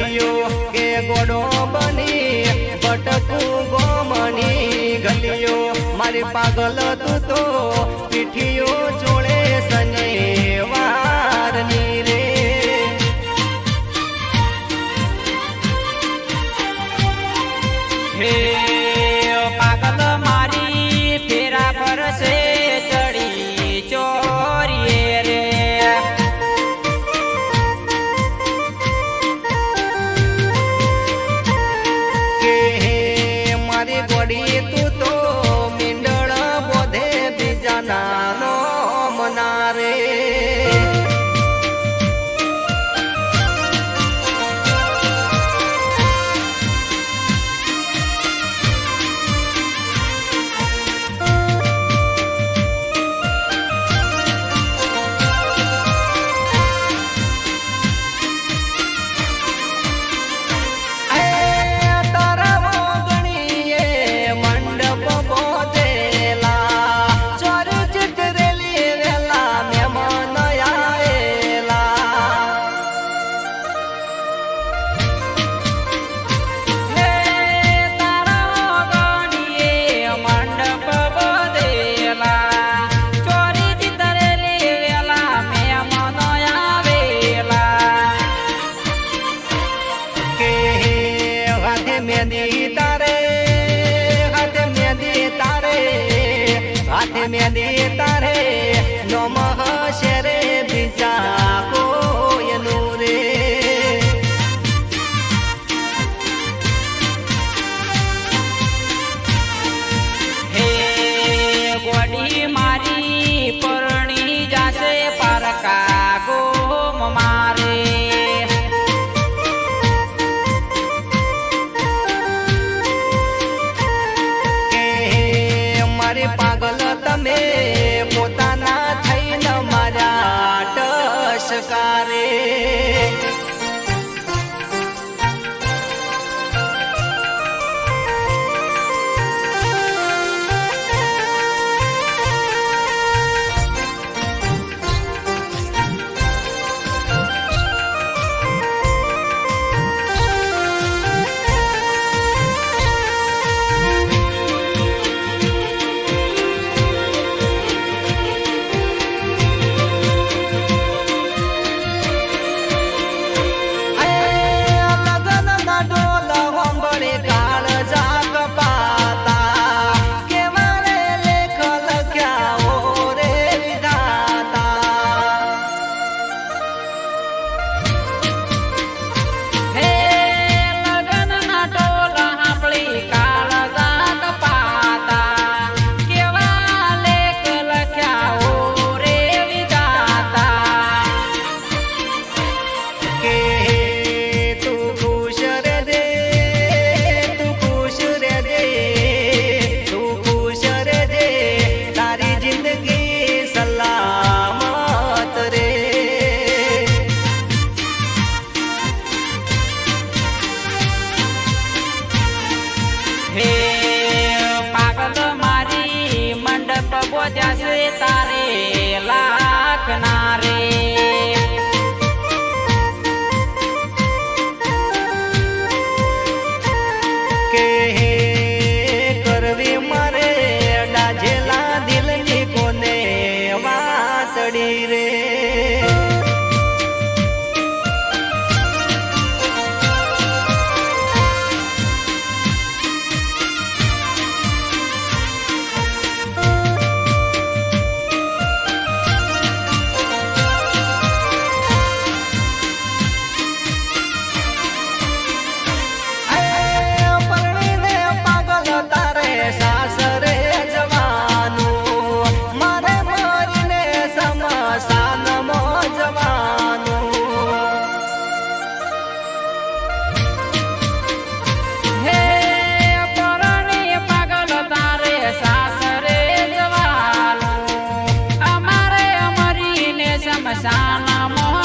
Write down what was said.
ગલિયો કે ગોડો બની પટકું ગોમની ગલિયો મારે પાગલ તું તો রে Até a શમશાન મોગવાનું